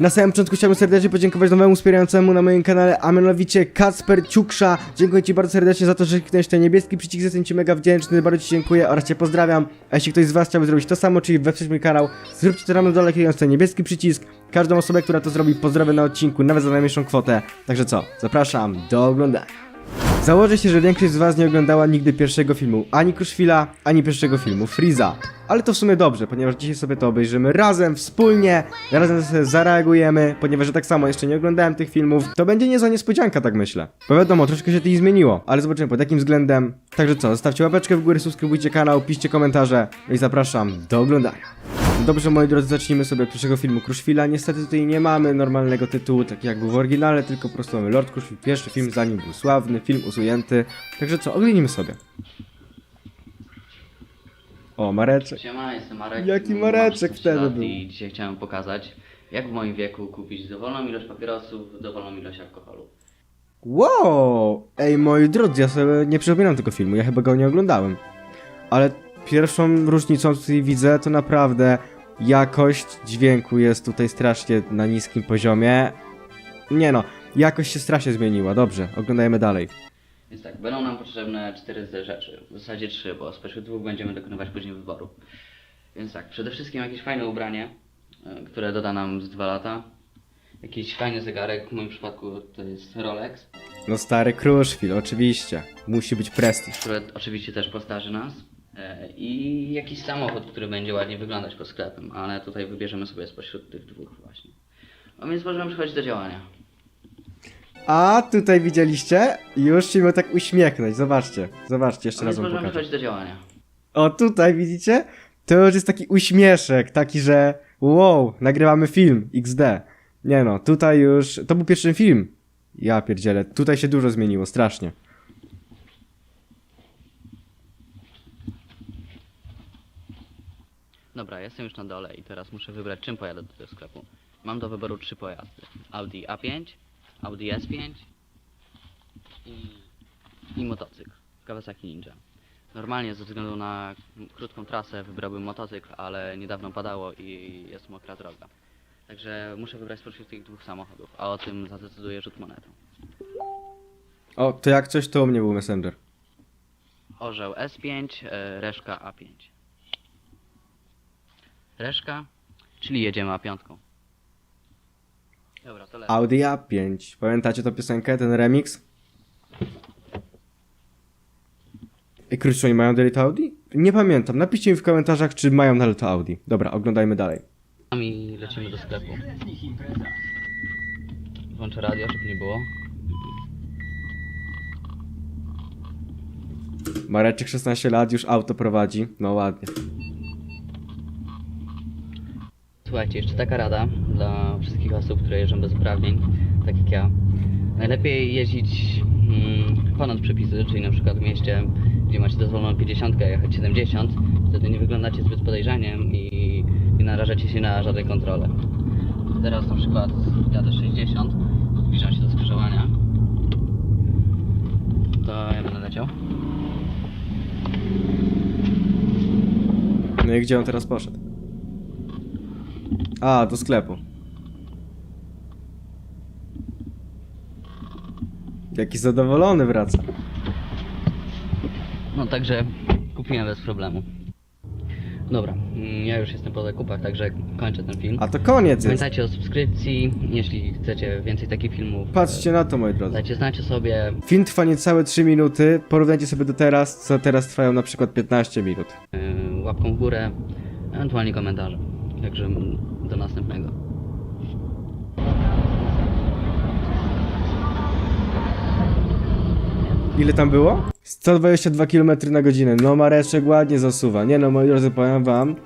Na samym początku chciałbym serdecznie podziękować nowemu wspierającemu na moim kanale, a mianowicie Kacper Ciuksza. Dziękuję Ci bardzo serdecznie za to, że kliknąłeś ten niebieski przycisk, jestem Ci mega wdzięczny, bardzo Ci dziękuję oraz Cię pozdrawiam. A jeśli ktoś z Was chciałby zrobić to samo, czyli wesprzeć mój kanał, zróbcie to na dole klikając ten niebieski przycisk. Każdą osobę, która to zrobi, pozdrowię na odcinku, nawet za najmniejszą kwotę. Także co, zapraszam do oglądania. Założę się, że większość z was nie oglądała nigdy pierwszego filmu ani Kruszwila, ani pierwszego filmu Freeza. Ale to w sumie dobrze, ponieważ dzisiaj sobie to obejrzymy razem, wspólnie, razem sobie zareagujemy, ponieważ ja tak samo jeszcze nie oglądałem tych filmów. To będzie niezła niespodzianka, tak myślę. Bo wiadomo, troszkę się to zmieniło, ale zobaczymy pod jakim względem. Także co, zostawcie łapeczkę w górę, subskrybujcie kanał, piszcie komentarze i zapraszam do oglądania. Dobrze, moi drodzy, zacznijmy sobie od pierwszego filmu Kruszwila. Niestety tutaj nie mamy normalnego tytułu, tak jak był w oryginale, tylko po prostu mamy Lord Kruszwil, pierwszy film, zanim był sławny, film usunięty. Także co, oglądnijmy sobie. O, Mareczek. Siema, jestem Marek. Jaki Mam Mareczek 16 wtedy lat był. I dzisiaj chciałem pokazać, jak w moim wieku kupić dowolną ilość papierosów, dowolną ilość alkoholu. Wow! Ej, moi drodzy, ja sobie nie przypominam tego filmu, ja chyba go nie oglądałem. Ale pierwszą różnicą tutaj widzę, to naprawdę jakość dźwięku jest tutaj strasznie na niskim poziomie. Nie no, jakość się strasznie zmieniła, dobrze, oglądajmy dalej. Więc tak, będą nam potrzebne cztery z rzeczy. W zasadzie trzy, bo spośród dwóch będziemy dokonywać później wyboru. Więc tak, przede wszystkim jakieś fajne ubranie, e, które doda nam z dwa lata. Jakiś fajny zegarek, w moim przypadku to jest Rolex, No stary Kruszwil, oczywiście. Musi być prestiż. które oczywiście też postarzy nas. E, I jakiś samochód, który będzie ładnie wyglądać pod sklepem, ale tutaj wybierzemy sobie spośród tych dwóch właśnie. No więc możemy przechodzić do działania. A tutaj widzieliście? Już się miał tak uśmiechnąć, zobaczcie. Zobaczcie, jeszcze No raz więc wam możemy pokażę. przechodzić do działania. O, tutaj widzicie? To już jest taki uśmieszek, taki, że wow, nagrywamy film, XD. Nie no, tutaj już, to był pierwszy film. Ja pierdzielę, tutaj się dużo zmieniło, strasznie. Dobra, jestem już na dole i teraz muszę wybrać czym pojadę do tego sklepu. Mam do wyboru trzy pojazdy. Audi A5, Audi S5 i, i motocykl. Kawasaki Ninja. Normalnie ze względu na krótką trasę wybrałbym motocykl, ale niedawno padało i jest mokra droga. Także muszę wybrać spośród tych dwóch samochodów, a o tym zadecyduje rzut monetą. O, to jak coś, to u mnie był Messenger. Orzeł S5, e, reszka A5. Reszka, czyli jedziemy A5. Dobra, to lecę. Audi A5. Pamiętacie tę piosenkę, ten remix? Ej, kurczę, oni mają dalej to Audi? Nie pamiętam, napiszcie mi w komentarzach, czy mają dalej to Audi. Dobra, oglądajmy dalej. I lecimy do sklepu. Włączę radio, żeby nie było. Mareczek 16 lat, już auto prowadzi. No ładnie. Słuchajcie, jeszcze taka rada dla wszystkich osób, które jeżdżą bez uprawnień, tak jak ja. Najlepiej jeździć mm, ponad przepisy, czyli na przykład w mieście, gdzie macie dozwoloną 50, a jechać 70, wtedy nie wyglądacie zbyt podejrzaniem i nie narażacie się na żadne kontrole. Teraz na przykład jadę 60, zbliżam się do skrzyżowania. To ja będę leciał. No i gdzie on teraz poszedł? A, do sklepu. Jaki zadowolony wraca. No także kupiłem bez problemu. Dobra, mm, ja już jestem po zakupach, także kończę ten film. A to koniec jest. Pamiętajcie o subskrypcji, jeśli chcecie więcej takich filmów. Patrzcie na to, moi drodzy. Dajcie znać o sobie. Film trwa niecałe 3 minuty. Porównajcie sobie do teraz, co teraz trwają na przykład 15 minut. yy, łapką w górę, ewentualnie komentarze. Także mm, do następnego. Ile tam było? 122 km na godzinę. No Mareczek ładnie zasuwa. Nie no, moi drodzy, powiem wam,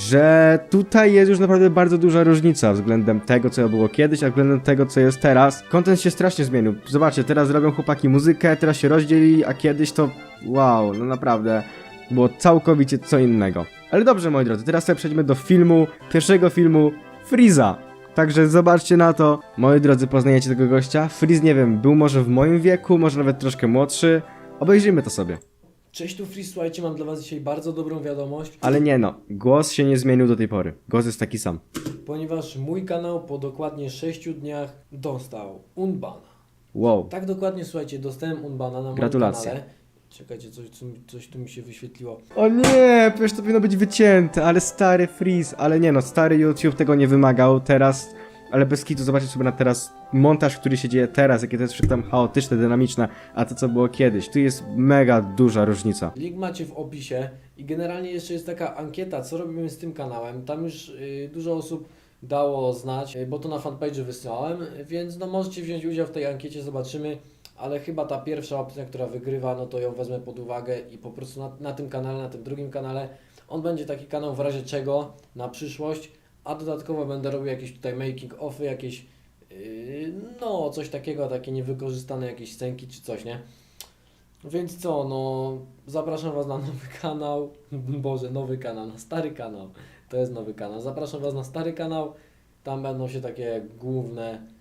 że tutaj jest już naprawdę bardzo duża różnica względem tego, co było kiedyś, a względem tego, co jest teraz. Content się strasznie zmienił. Zobaczcie, teraz robią chłopaki muzykę, teraz się rozdzielili, a kiedyś to wow, no naprawdę było całkowicie co innego. Ale dobrze, moi drodzy, teraz sobie przejdźmy do filmu, pierwszego filmu Freeza. Także zobaczcie na to. Moi drodzy, poznajecie tego gościa. Freeze, nie wiem, był może w moim wieku, może nawet troszkę młodszy. Obejrzyjmy to sobie. Cześć tu Free, słuchajcie, mam dla was dzisiaj bardzo dobrą wiadomość, Ale nie no, głos się nie zmienił do tej pory. Głos jest taki sam. ponieważ mój kanał po dokładnie 6 dniach dostał unbana. Wow. Tak dokładnie, słuchajcie, dostałem unbana na moim Gratulacje. kanale. Czekajcie, coś, coś, coś tu mi się wyświetliło. O nie, przecież to powinno być wycięte, ale stary freeze, ale nie no, stary YouTube tego nie wymagał, teraz, ale bez kitu, zobaczcie sobie na teraz montaż, który się dzieje teraz, jakie to jest wszystko tam chaotyczne, dynamiczne, a to co było kiedyś, tu jest mega duża różnica. Link macie w opisie i generalnie jeszcze jest taka ankieta, co robimy z tym kanałem. Tam już y, dużo osób dało znać, y, bo to na fanpage wysyłałem, więc no możecie wziąć udział w tej ankiecie, zobaczymy. Ale chyba ta pierwsza opcja, która wygrywa, no to ją wezmę pod uwagę i po prostu na, na tym kanale, na tym drugim kanale, on będzie taki kanał w razie czego na przyszłość, a dodatkowo będę robił jakieś tutaj making offy, jakieś yy, no coś takiego, takie niewykorzystane jakieś scenki czy coś, nie? Więc co, no zapraszam Was na nowy kanał, Boże, nowy kanał, na stary kanał, to jest nowy kanał. Zapraszam Was na stary kanał, tam będą się takie główne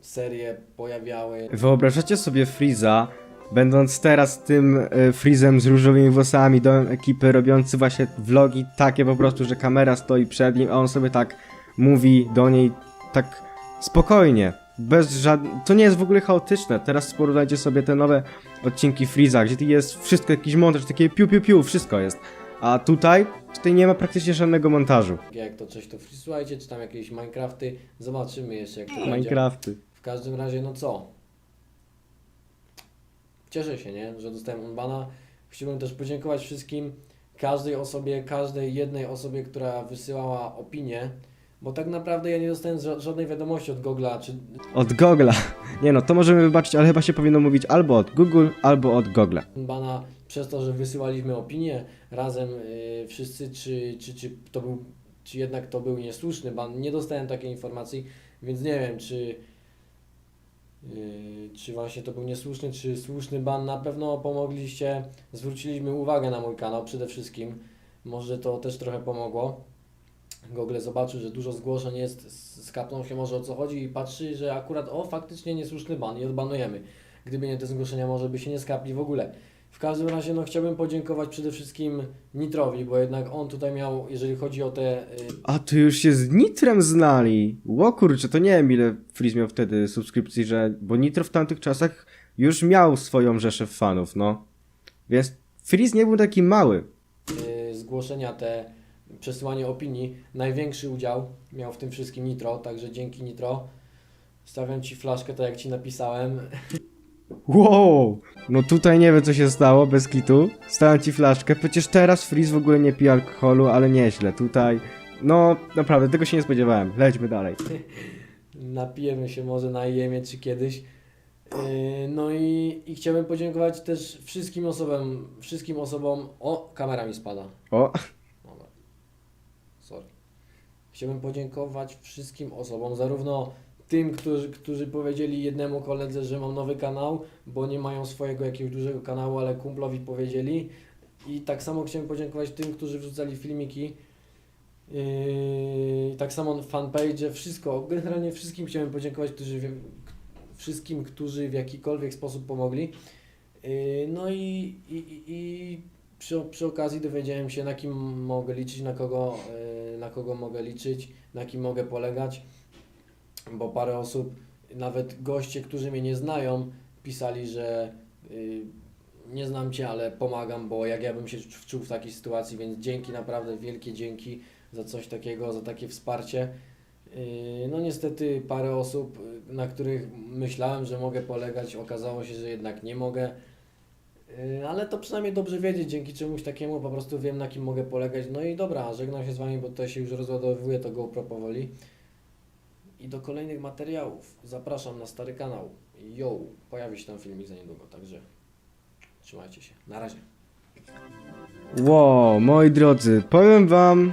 serie pojawiały. Wyobrażacie sobie Freeza, będąc teraz tym y, Freezem z różowymi włosami, domem ekipy, robiący właśnie vlogi takie po prostu, że kamera stoi przed nim, a on sobie tak mówi do niej tak spokojnie, bez żadnych... To nie jest w ogóle chaotyczne. Teraz porównajcie sobie te nowe odcinki Freeza, gdzie tu jest wszystko, jakiś montaż, takie piu piu piu, wszystko jest. A tutaj, tutaj nie ma praktycznie żadnego montażu. Jak to coś to słuchajcie, czy tam jakieś Minecrafty, zobaczymy jeszcze jak to będzie. Minecrafty. W każdym razie, no co? Cieszę się, nie? Że dostałem unbana. Chciałbym też podziękować wszystkim, każdej osobie, każdej jednej osobie, która wysyłała opinię, bo tak naprawdę ja nie dostałem ża- żadnej wiadomości od Google'a, czy Od Google'a. Nie no, to możemy wybaczyć, ale chyba się powinno mówić albo od Google, albo od Google'a. bana przez to, że wysyłaliśmy opinię razem y, wszyscy, czy, czy, czy to był, czy jednak to był niesłuszny ban. Nie dostałem takiej informacji, więc nie wiem, czy, czy właśnie to był niesłuszny, czy słuszny ban. Na pewno pomogliście, zwróciliśmy uwagę na mój kanał przede wszystkim. Może to też trochę pomogło. Google zobaczył, że dużo zgłoszeń jest, skapnął się może o co chodzi i patrzy, że akurat o faktycznie niesłuszny ban i odbanujemy. Gdyby nie te zgłoszenia, może by się nie skapli w ogóle. W każdym razie no, chciałbym podziękować przede wszystkim Nitrowi, bo jednak on tutaj miał, jeżeli chodzi o te. y, A tu już się z Nitrem znali. Ło kurczę, to nie wiem ile Freeze miał wtedy subskrypcji, że... Bo Nitro w tamtych czasach już miał swoją rzeszę fanów, no. Więc Freeze nie był taki mały. y, zgłoszenia, te przesyłanie opinii, największy udział miał w tym wszystkim Nitro, także dzięki Nitro. Stawiam Ci flaszkę, tak jak Ci napisałem. Wow! No tutaj nie wiem co się stało, bez kitu. Stałem ci flaszkę. Przecież teraz Freeze w ogóle nie pije alkoholu, ale nieźle. Tutaj... No, naprawdę, tego się nie spodziewałem. Lećmy dalej. Napijemy się może na jemie czy kiedyś. Yy, No i, i chciałbym podziękować też wszystkim osobom, wszystkim osobom. O, kamera mi spada. O, Dobra. Sorry. Chciałbym podziękować wszystkim osobom, zarówno tym, którzy, którzy powiedzieli jednemu koledze, że mam nowy kanał, bo nie mają swojego jakiegoś dużego kanału, ale kumplowi powiedzieli. I tak samo chciałem podziękować tym, którzy wrzucali filmiki. Yy, tak samo fanpage, wszystko, generalnie wszystkim chciałem podziękować, którzy, wszystkim, którzy w jakikolwiek sposób pomogli. Yy, No i, i, i, i przy, przy okazji dowiedziałem się, na kim mogę liczyć, na kogo, yy, na kogo mogę liczyć, na kim mogę polegać, bo parę osób, nawet goście, którzy mnie nie znają, pisali, że yy, nie znam Cię, ale pomagam, bo jak ja bym się wczuł w takiej sytuacji, więc dzięki, naprawdę wielkie dzięki za coś takiego, za takie wsparcie. Yy, No niestety parę osób, yy, na których myślałem, że mogę polegać, okazało się, że jednak nie mogę. Yy, Ale to przynajmniej dobrze wiedzieć, dzięki czemuś takiemu po prostu wiem na kim mogę polegać. No i dobra, żegnam się z Wami, bo tutaj się już rozładowuje to GoPro powoli. I do kolejnych materiałów zapraszam na stary kanał. Yo, pojawi się tam filmik za niedługo, także trzymajcie się. Na razie. Wow, moi drodzy, powiem wam,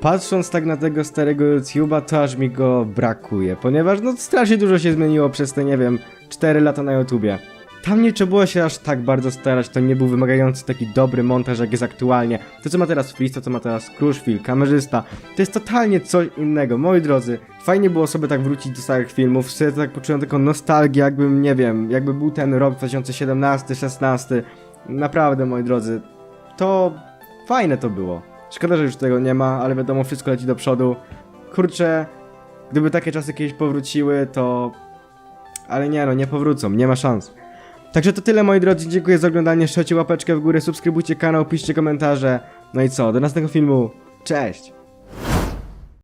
patrząc tak na tego starego YouTube'a, to aż mi go brakuje, ponieważ no strasznie dużo się zmieniło przez te, nie wiem, 4 lata na YouTubie. Tam nie trzeba było się aż tak bardzo starać, to nie był wymagający taki dobry montaż, jak jest aktualnie. To, co ma teraz Freeze, to, co ma teraz Crushfield, kamerzysta, to jest totalnie coś innego. Moi drodzy, fajnie było sobie tak wrócić do starych filmów, sobie tak poczułem taką nostalgię, jakbym, nie wiem, jakby był ten rok 2017-16, Naprawdę, moi drodzy, to fajne to było. Szkoda, że już tego nie ma, ale wiadomo, wszystko leci do przodu. Kurczę, gdyby takie czasy kiedyś powróciły, to... Ale nie no, nie powrócą, nie ma szans. Także to tyle, moi drodzy, dziękuję za oglądanie, strzelcie łapeczkę w górę, subskrybujcie kanał, piszcie komentarze. No i co, do następnego filmu, cześć!